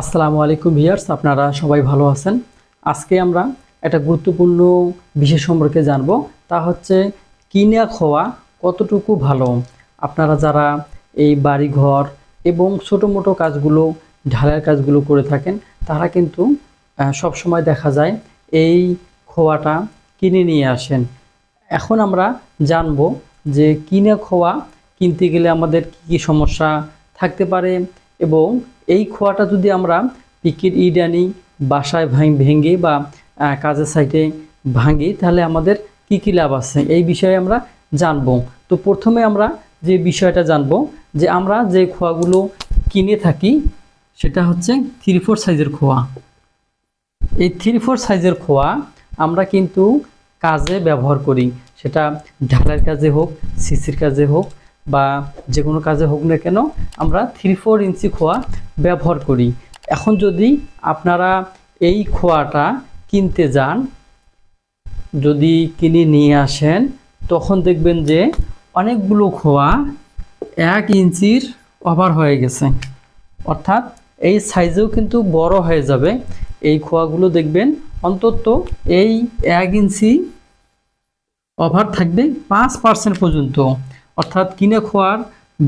আসসালামু আলাইকুম ভিয়ার্স আপনারা সবাই ভালো আছেন? আজকে আমরা একটা গুরুত্বপূর্ণ বিষয় সম্পর্কে জানব। তা হচ্ছে কিনা খোয়া কতটুকু ভালো? আপনারা যারা এই বাড়িঘর এবং ছোটো মোটো কাজগুলো ঢালাইয়ের কাজগুলো করে থাকেন তারা কিন্তু আহ, সবসময় দেখা যায় এই খোয়াটা কিনে নিয়ে আসেন। এখন আমরা জানব যে কিনে খোয়া কিনতে গেলে আমাদের কী কী সমস্যা থাকতে পারে এবং এই খোয়াটা যদি আমরা পিকের ইড আনি বাসায় ভাঙ ভেঙে বা কাজের সাইটে ভাঙি, তাহলে আমাদের কি কি লাভ আছে? এই বিষয়ে আমরা জানব। তো প্রথমে আমরা যে বিষয়টা জানব, যে আমরা যে খোয়াগুলো কিনে থাকি, সেটা হচ্ছে থ্রি ফোর সাইজের খোয়া। এই থ্রি ফোর সাইজের খোয়া আমরা কিন্তু কাজে ব্যবহার করি। সেটা ঢালাইয়ের কাজে হোক, সিসির কাজে হোক বা যে কোনো কাজে হোক না কেন আমরা থ্রি ফোর ইঞ্চি খোয়া ব্যবহার করি। এখন যদি আপনারা এই খোয়াটা কিনতে যান, যদি কিনে নিয়ে আসেন, তখন দেখবেন যে অনেকগুলো খোয়া এক ইঞ্চির ওভার হয়ে গেছে। অর্থাৎ এই সাইজেও কিন্তু বড় হয়ে যাবে। এই খোয়াগুলো দেখবেন অন্তত এই এক ইঞ্চি ওভার থাকবে পাঁচ পার্সেন্ট পর্যন্ত। অর্থাৎ কিনে খোয়ার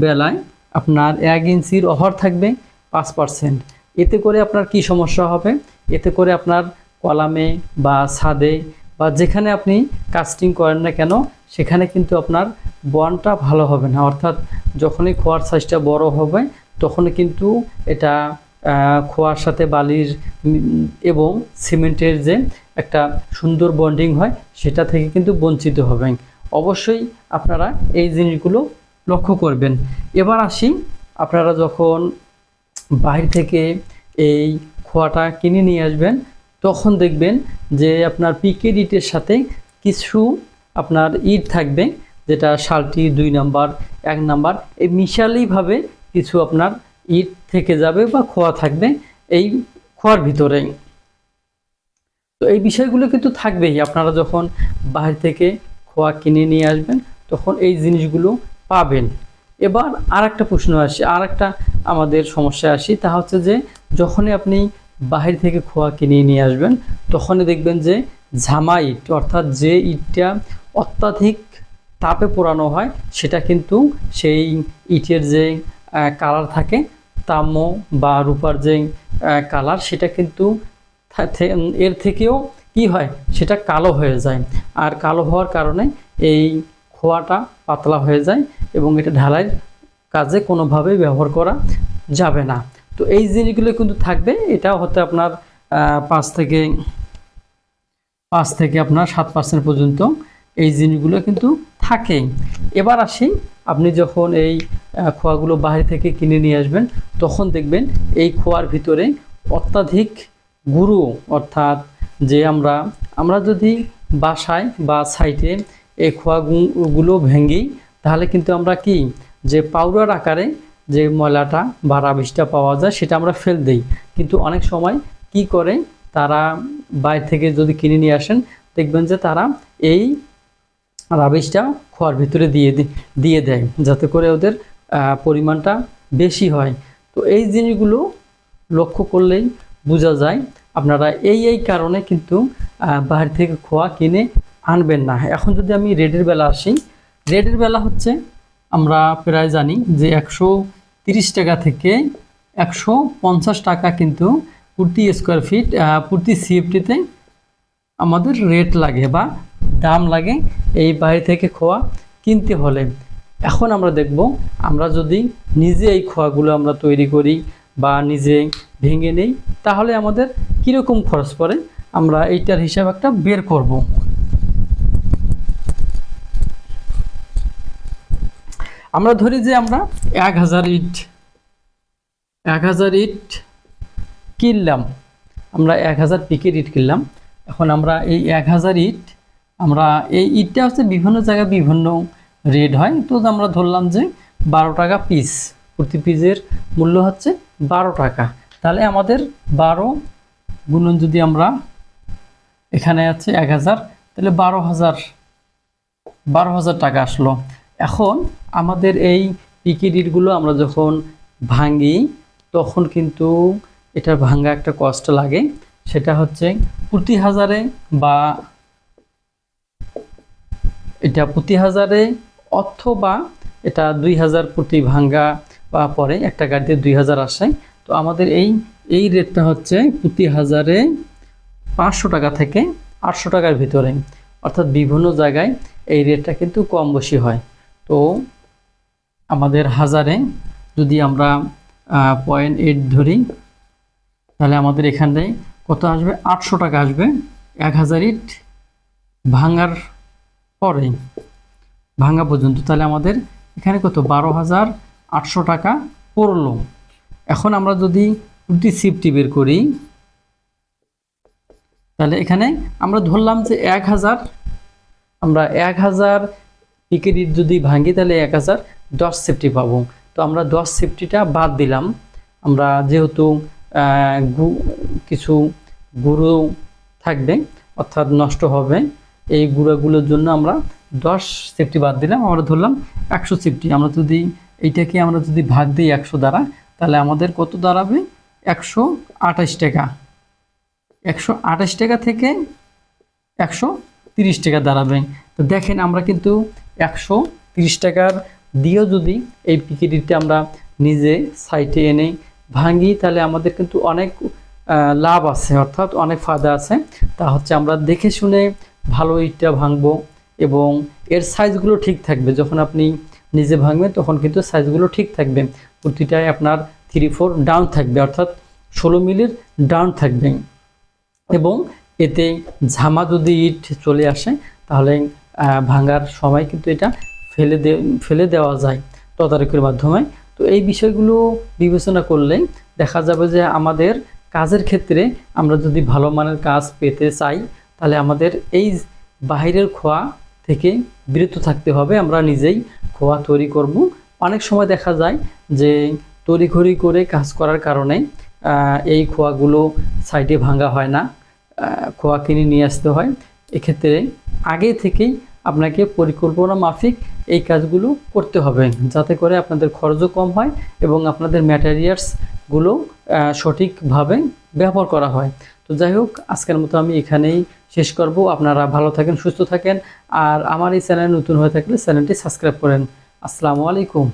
বেলায় আপনার এক ইঞ্চির ওভার থাকবে পাঁচ পার্সেন্ট এতে করে আপনার কি সমস্যা হবে? এতে করে আপনার কলামে বা ছাদে বা যেখানে আপনি কাস্টিং করেন না কেন, সেখানে কিন্তু আপনার বনটা ভালো হবে না। অর্থাৎ যখনই খোয়ার সাইজটা বড় হবে, তখনই কিন্তু এটা খোয়ার সাথে বালির এবং সিমেন্টের যে একটা সুন্দর বন্ডিং হয়, সেটা থেকে কিন্তু বঞ্চিত হবেন। অবশ্যই আপনারা এই জিনিসগুলো লক্ষ্য করবেন। এবার আসি, আপনারা যখন বাইরে থেকে এই খোয়াটা কিনে নিয়ে আসবেন, তখন দেখবেন যে আপনার পিকের ইটের সাথে কিছু আপনার ইট থাকবে, যেটা শালটি দুই নাম্বার, এক নাম্বার, এই মিশালিভাবে কিছু আপনার ইট থেকে যাবে বা খোয়া থাকবে এই খোয়ার ভিতরে। তো এই বিষয়গুলো কিন্তু থাকবেই, আপনারা যখন বাইরে থেকে খোয়া কিনে নিয়ে আসবেন, তখন এই জিনিসগুলো পাবেন। এবার আর একটা প্রশ্ন আসে আর একটা আমাদের সমস্যা আসি, তা হচ্ছে যে যখনই আপনি বাহির থেকে খোয়া কিনে নিয়ে আসবেন, তখনই দেখবেন যে ঝামা ইট, অর্থাৎ যে ইটটা অত্যাধিক তাপে পোড়ানো হয়, সেটা কিন্তু সেই ইটের যে কালার থাকে তাম্য বা রূপার যে কালার, সেটা কিন্তু এর থেকেও কি হয়? সেটা কালো হয়ে যায়। আর কালো হওয়ার কারণে এই খোয়াটা পাতলা হয়ে যায় এবং এটা ঢালাইয়ের কাজে কোনোভাবেই ব্যবহার করা যাবে না। তো এই জিনিসগুলো কিন্তু থাকবে। এটা হতে আপনার পাঁচ থেকে পাঁচ থেকে আপনার সাত পার্সেন্ট পর্যন্ত এই জিনিসগুলো কিন্তু থাকে। এবার আসি, আপনি যখন এই খোয়াগুলো বাইরে থেকে কিনে নিয়ে আসবেন, তখন দেখবেন এই খোয়ার ভিতরে অত্যাধিক গুঁড়ো, অর্থাৎ যে আমরা আমরা যদি বাসায় বা সাইটে এই খোয়াগুলো ভেঙেই, তাহলে কিন্তু আমরা কি, যে পাউডার আকারে যে ময়লাটা বা রাবিশটা পাওয়া যায়, সেটা আমরা ফেল দেই। কিন্তু অনেক সময় কি করে, তারা বাইরে থেকে যদি কিনে নিয়ে আসেন, দেখবেন যে তারা এই রাবিশটা খোয়ার ভিতরে দিয়ে দিয়ে দেয়, যাতে করে ওদের পরিমাণটা বেশি হয়। তো এই জিনিসগুলো লক্ষ্য করলেই বোঝা যায় আপনারা এই এই কারণে কিন্তু বাইরে থেকে খোয়া কিনে আনবেন না। এখন যদি আমি রেডের বেলা আসি, রেডের বেলা হচ্ছে আমরা প্রায় জানি যে একশো টাকা থেকে একশো পঞ্চাশ টাকা কিন্তু প্রতি স্কোয়ার ফিট প্রতি সিএফটিতে আমাদের রেট লাগে বা দাম লাগে এই বাইরে থেকে খোয়া কিনতে হলে। এখন আমরা দেখব, আমরা যদি নিজে এই খোয়াগুলো আমরা তৈরি করি বা নিজে ভেঙে নেই, তাহলে আমাদের কীরকম খরচ পড়ে? আমরা এইটার হিসাব একটা বের করব। আমরা ধরি যে আমরা এক হাজার ইট, এক হাজার ইট কিনলাম। আমরা এক হাজার পিকের ইট কিনলাম। এখন আমরা এই এক হাজার ইট, আমরা এই ইটটা হচ্ছে বিভিন্ন জায়গায় বিভিন্ন রেট হয়। তো আমরা ধরলাম যে বারো টাকা পিস। প্রতি পিসের মূল্য হচ্ছে বারো টাকা। তাহলে আমাদের বারো গুণন যদি আমরা এখানে আছে এক হাজার, তাহলে বারো হাজার বারো হাজার টাকা আসলো। এখন আমাদের এই পিকিডিটগুলো আমরা যখন ভাঙি, তখন কিন্তু এটার ভাঙ্গা একটা কষ্ট লাগে। সেটা হচ্ছে প্রতি হাজারে বা এটা প্রতি হাজারে অথবা এটা দুই হাজার প্রতি ভাঙ্গা পরে একটা গাড়িতে দুই হাজার আসে তো আমাদের এই এই রেটটা হচ্ছে প্রতি হাজারে পাঁচশো টাকা থেকে আটশো টাকার ভিতরে। অর্থাৎ বিভিন্ন জায়গায় এই রেটটা কিন্তু কম বেশি হয়। তো আমাদের হাজারে যদি আমরা পয়েন্ট এইট ধরি, তাহলে আমাদের এখানে কত আসবে? আটশো টাকা আসবে। এক হাজার ইট ভাঙার পরে, ভাঙা পর্যন্ত। তাহলে আমাদের এখানে কত? বারো হাজার আটশো টাকা পড়ল এখন আমরা যদি সিফটি বের করি, তাহলে এখানে আমরা ধরলাম যে এক হাজার, আমরা এক হাজার পিকেরিট যদি ভাঙি, তাহলে এক হাজার দশ সেফটি পাবো। তো আমরা দশ সেফটিটা বাদ দিলাম। আমরা যেহেতু কিছু গুঁড়ো থাকবে, অর্থাৎ নষ্ট হবে, এই গুঁড়োগুলোর জন্য আমরা দশ সেফটি বাদ দিলাম। আমরা ধরলাম একশো সেফটি আমরা যদি এইটাকে আমরা যদি ভাগ দিই একশো দ্বারা, তাহলে আমাদের কত দাঁড়াবে? একশো আঠাশ টাকা। একশো আঠাশ টাকা থেকে একশো তিরিশ টাকা দাঁড়াবে। তো দেখেন আমরা কিন্তু একশো তিরিশ টাকার দিয়েও যদি এই পিকেটিটা আমরা নিজে সাইটে এনে ভাঙি, তাহলে আমাদের কিন্তু অনেক লাভ আছে, অর্থাৎ অনেক ফায়দা আছে। তা হচ্ছে আমরা দেখে শুনে ভালো ইটটা ভাঙবো এবং এর সাইজগুলো ঠিক থাকবে। যখন আপনি নিজে ভাঙবেন তখন কিন্তু সাইজগুলো ঠিক থাকবে। প্রতিটায় আপনার থ্রি ফোর ডাউন থাকবে, অর্থাৎ ষোলো মিলির ডাউন থাকবে। এবং এতে ঝামা যদি ইট চলে আসে, তাহলে ভাঙার সময় কিন্তু এটা ফেলে দে, ফেলে দেওয়া যায় তদারকির মাধ্যমে। তো এই বিষয়গুলো বিবেচনা করলে দেখা যাবে যে আমাদের কাজের ক্ষেত্রে আমরা যদি ভালো মানের কাজ পেতে চাই, তাহলে আমাদের এই বাহিরের খোয়া থেকে বিরত থাকতে হবে, আমরা নিজেই খোয়া তৈরি করব। অনেক সময় দেখা যায় যে তড়িঘড়ি করে কাজ করার কারণে এই খোয়াগুলো সাইডে ভাঙা হয় না খোয়া কিনে নিয়ে আসতে হয়। এক্ষেত্রে আগে থেকেই আপনাকে পরিকল্পনা মাফিক এই কাজগুলো করতে হবে, যাতে করে আপনাদের খরচও কম হয় এবং আপনাদের ম্যাটেরিয়ালসগুলো সঠিকভাবে ব্যবহার করা হয়। তো যাই হোক, আজকের মতো আমি এখানেই শেষ করব। আপনারা ভালো থাকেন, সুস্থ থাকেন, আর আমার এই চ্যানেল নতুন হয়ে থাকলে চ্যানেলটি সাবস্ক্রাইব করেন। আসসালামু আলাইকুম।